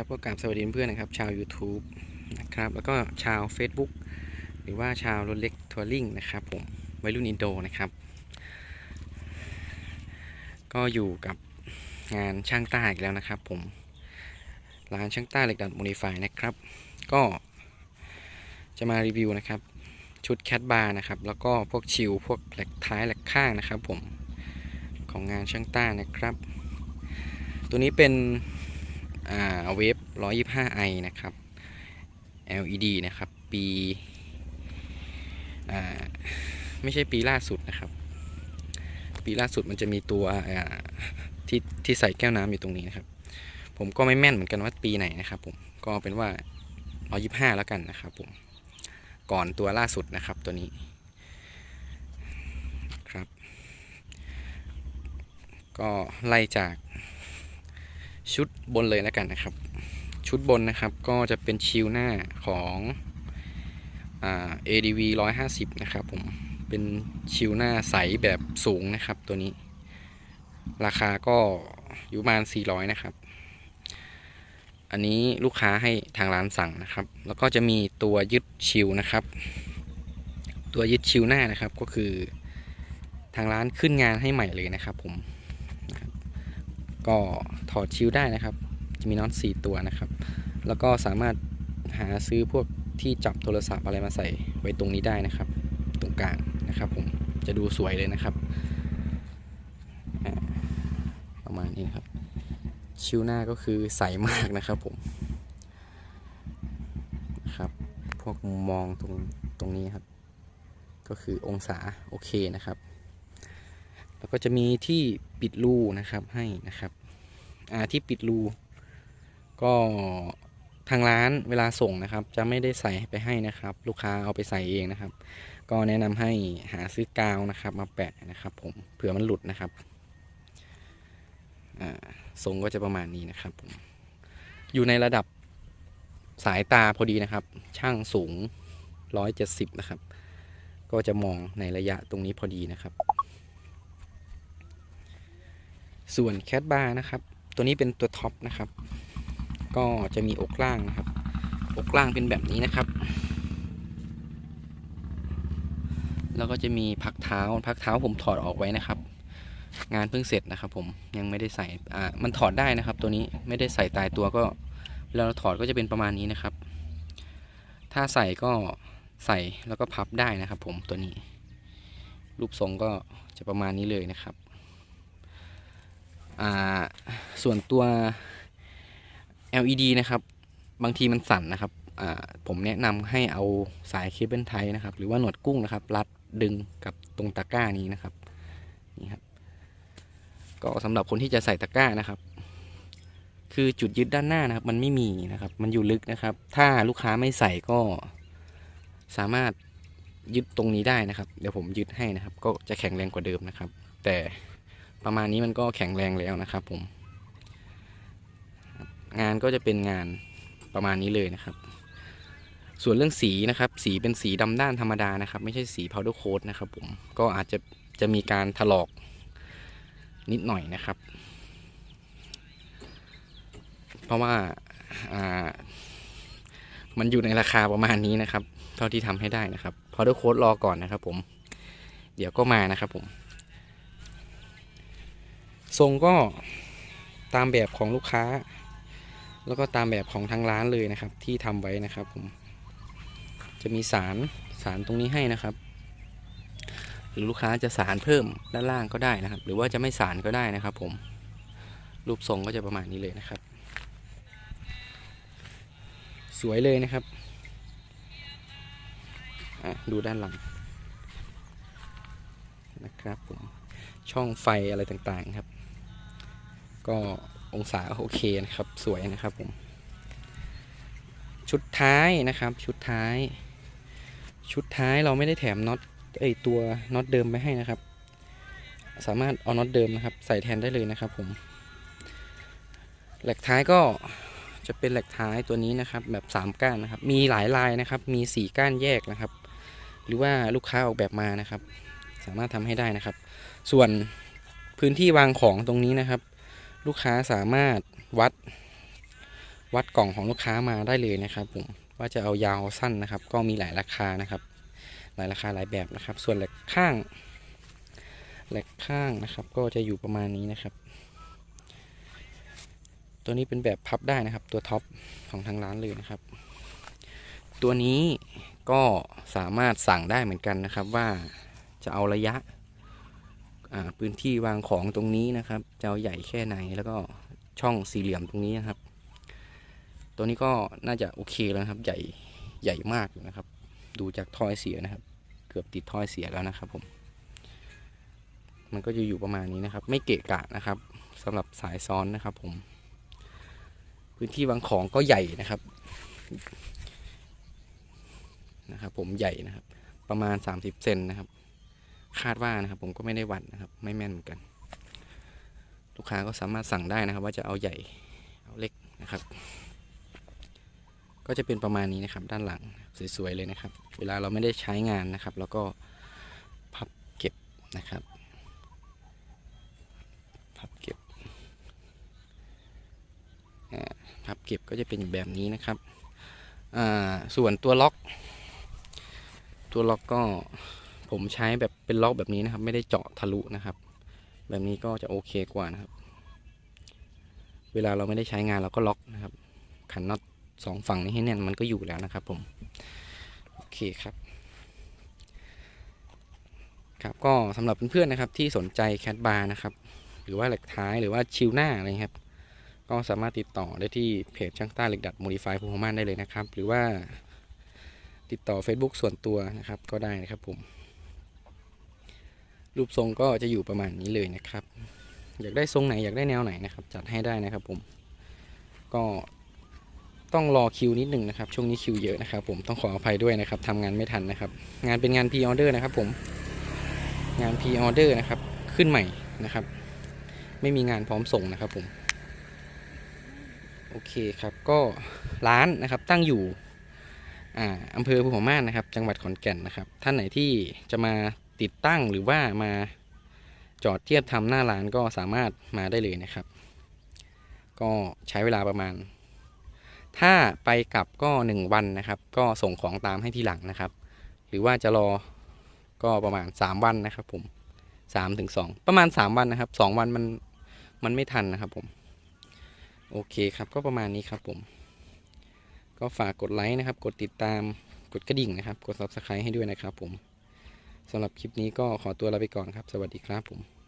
ครับก็กราบสวัสดีเพื่อนนะครับ ชาว YouTube นะครับ แล้วก็ชาว Facebook หรือว่าชาวรถเล็กทัวริงนะครับผมวัยรุ่นอินโดนะครับ ก็อยู่กับงานช่างต้าอีกแล้วนะครับผม ร้านช่างต้าเหล็กดัดโมดิฟายนะครับ ก็จะมารีวิวนะครับ ชุดแคทบาร์นะครับ แล้วก็พวกชิลพวกแหลกท้ายแหลกข้างนะครับผมของงานช่างต้านะครับ ตัวนี้เป็น เวฟ 125i นะครับ LED นะครับ ปีอ่าไม่ใช่ปีล่าสุดนะครับ ปีล่าสุดมันจะมีตัวอ่าที่ที่ใส่แก้วน้ำอยู่ตรงนี้นะครับ ผมก็ไม่แม่นเหมือนกันว่าปีไหนนะครับผมก็เป็นว่า 125 แล้วกันนะครับผมก่อนตัวล่าสุดนะครับตัวนี้ครับ ก็ไล่จาก ชุดบนเลยแล้วกันนะครับ ชุดบนนะครับก็จะเป็นชิลหน้าของอ่า ADV 150 นะครับผมเป็นชิลหน้าใสแบบสูงนะครับตัวนี้ ราคาก็อยู่ประมาณ 400 นะครับ อันนี้ลูกค้าให้ทางร้านสั่งนะครับ แล้วก็จะมีตัวยึดชิลนะครับ ตัวยึดชิลหน้านะครับก็คือทางร้านขึ้นงานให้ใหม่เลยนะครับผม ก็ถอดชิลได้นะครับ จะมีน็อต4ตัวนะครับ แล้วก็สามารถหาซื้อพวกที่จับโทรศัพท์อะไรมาใส่ไว้ตรงนี้ได้นะครับ ตรงกลางนะครับผมจะดูสวยเลยนะครับ ประมาณนี้นครับ ชิลหน้าก็คือใสมากนะครับผมนะครับพวกมุมมองตรงตรงนี้ครับ ก็คือองศาโอเคนะครับ ก็จะมีที่ปิดรูนะครับให้นะครับอ่าที่ปิดรู ก็ทางร้านเวลาส่งนะครับ จะไม่ได้ใส่ไปให้นะครับ ลูกค้าเอาไปใส่เองนะครับ ก็แนะนำให้หาซื้อกาวนะครับ มาแปะนะครับ ผมเผื่อมันหลุดนะครับอ่าทรงก็จะประมาณนี้นะครับผมอยู่ในระดับสายตาพอดีนะครับ ช่างสูง 170 นะครับ ก็จะมองในระยะตรงนี้พอดีนะครับ ส่วนแคทบาร์นะครับ ตัวนี้เป็นตัวท็อปนะครับ ก็จะมีอกล่างนะครับ อกล่างเป็นแบบนี้นะครับ แล้วก็จะมีพักเท้า พักเท้าผมถอดออกไว้นะครับ งานเพิ่งเสร็จนะครับ ผมยังไม่ได้ใส่ อ่า มันถอดได้นะครับ ตัวนี้ไม่ได้ใส่ตายตัวก็เวลาเราถอดก็จะเป็นประมาณนี้นะครับ ถ้าใส่ก็ใส่แล้วก็พับได้นะครับ ผมตัวนี้ รูปทรงก็จะประมาณนี้เลยนะครับ ส่วนตัว LED นะครับ บางทีมันสั่นนะครับผมแนะนำให้เอาสายเคเบิลไทยนะครับ หรือว่าหนวดกุ้งนะครับ รัดดึงกับตรงตะกร้านี้นะครับนี่ครับ ก็สำหรับคนที่จะใส่ตะกร้านะครับ คือจุดยึดด้านหน้านะครับ มันไม่มีนะครับ มันอยู่ลึกนะครับ ถ้าลูกค้าไม่ใส่ก็สามารถยึดตรงนี้ได้นะครับ เดี๋ยวผมยึดให้นะครับ ก็จะแข็งแรงกว่าเดิมนะครับ แต่ ประมาณนี้มันก็แข็งแรงแล้วนะครับผม งานก็จะเป็นงานประมาณนี้เลยนะครับ ส่วนเรื่องสีนะครับ สีเป็นสีดำด้านธรรมดานะครับ ไม่ใช่สี powder coat นะครับผมก็อาจจะจะมีการถลอกนิดหน่อยนะครับ เพราะว่าามันอยู่ในราคาประมาณนี้นะครับ เท่าที่ทำให้ได้นะครับ powder coat รอก่อนนะครับผม เดี๋ยวก็มานะครับผม ทรงก็ตามแบบของลูกค้า แล้วก็ตามแบบของทางร้านเลยนะครับ ที่ทำไว้นะครับผมจะมีสารสารตรงนี้ให้นะครับ หรือลูกค้าจะสารเพิ่มด้านล่างก็ได้นะครับ หรือว่าจะไม่สารก็ได้นะครับ ผมรูปทรงก็จะประมาณนี้เลยนะครับ สวยเลยนะครับดูด้านหลังนะครับผมช่องไฟอะไรต่างๆครับ ก็องศาโอเคนะครับ สวยนะครับผม ชุดท้ายนะครับ ชุดท้าย ชุดท้ายเราไม่ได้แถมน็อตเอ้ยตัวน็อตเดิมไปให้นะครับ สามารถเอาน็อตเดิมนะครับ ใส่แทนได้เลยนะครับ ผมแหลกท้ายก็จะเป็นแหลกท้ายตัวนี้นะครับ แบบ 3 ก้านนะครับ มีหลายลายนะครับ มี 4 ก้านแยกนะครับ หรือว่าลูกค้าออกแบบมานะครับ สามารถทำให้ได้นะครับ ส่วนพื้นที่วางของตรงนี้นะครับ ลูกค้าสามารถวัดวัดกล่องของลูกค้ามาได้เลยนะครับผมว่าจะเอายาวสั้นนะครับ ก็มีหลายราคานะครับ หลายราคาหลายแบบนะครับ ส่วนแหลกข้างแหลกข้างนะครับ ก็จะอยู่ประมาณนี้นะครับ ตัวนี้เป็นแบบพับได้นะครับ ตัวท็อปของทางร้านเลยนะครับ ตัวนี้ก็สามารถสั่งได้เหมือนกันนะครับ ว่าจะเอาระยะ พื้นที่วางของตรงนี้นะครับจะเอาใหญ่แค่ไหนแล้วก็ช่องสี่เหลี่ยมตรงนี้นะครับ ตัวนี้ก็น่าจะโอเคแล้วครับ ใหญ่ใหญ่มากอยู่นะครับ ดูจากถ้อยเสียนะครับ เกือบติดถ้อยเสียแล้วนะครับ ผม มันก็จะอยู่ประมาณนี้นะครับ ไม่เกะกะนะครับสำหรับสายซ้อนนะครับ ผม พื้นที่วางของก็ใหญ่นะครับนะครับ ผมใหญ่นะครับ ประมาณ 30เซนนะครับ คาดว่านะครับ ผมก็ไม่ได้วัดนะครับ ไม่แม่นเหมือนกัน ลูกค้าก็สามารถสั่งได้นะครับ ว่าจะเอาใหญ่เอาเล็กนะครับ ก็จะเป็นประมาณนี้นะครับ ด้านหลังสวยๆเลยนะครับ เวลาเราไม่ได้ใช้งานนะครับ แล้วก็พับเก็บนะครับพับเก็บพับเก็บก็จะเป็นแบบนี้นะครับ ส่วนตัวล็อก ตัวล็อกก็ ผมใช้แบบเป็นล็อกแบบนี้นะครับ ไม่ได้เจาะทะลุนะครับ แบบนี้ก็จะโอเคกว่านะครับ เวลาเราไม่ได้ใช้งานเราก็ล็อกนะครับ ขันน็อตสองฝั่งนี้ให้แน่นมันก็อยู่แล้วนะครับ ผมโอเคครับ ครับก็สำหรับเพื่อนๆนะครับ ที่สนใจแคดบาร์นะครับ หรือว่าเหล็กท้ายหรือว่าชิวหน้าอะไรครับ ก็สามารถติดต่อได้ที่เพจช่างต้าเหล็กดัดโมดิฟายภูมิมานได้เลยนะครับ หรือว่าติดต่อ Facebook ส่วนตัวนะครับก็ได้นะครับผม รูปทรงก็จะอยู่ประมาณนี้เลยนะครับ อยากได้ทรงไหนอยากได้แนวไหนนะครับ จัดให้ได้นะครับผม ก็ต้องรอคิวนิดหนึ่งนะครับ ช่วงนี้คิวเยอะนะครับ ผมต้องขออภัยด้วยนะครับทำงานไม่ทันนะครับ งานเป็นงานพ r ออเดอร์นะครับผม งานพ r ออเดอร์นะครับ ขึ้นใหม่นะครับ ไม่มีงานพร้อมส่งนะครับผมโอเคครับก็ร้านนะครับตั้งอยู่อ่าอำเภอภูหัวม่านนะครับ จังหวัดขอนแก่นนะครับ ท่านไหนที่จะมา ติดตั้งหรือว่ามาจอดเทียบทำหน้าร้านก็สามารถมาได้เลยนะครับ ก็ใช้เวลาประมาณ ถ้าไปกลับก็หนึ่งวันนะครับ ก็ส่งของตามให้ทีหลังนะครับ หรือว่าจะรอก็ประมาณสามวันนะครับ ผมสามถึงสองประมาณสามวันนะครับสองวันมันมันไม่ทันนะครับ ผมโอเคครับก็ประมาณนี้ครับผม ก็ฝากกดไลค์นะครับ กดติดตามกดกระดิ่งนะครับ กด subscribe ให้ด้วยนะครับผม สำหรับคลิปนี้ก็ขอตัวลาไปก่อนครับ สวัสดีครับผม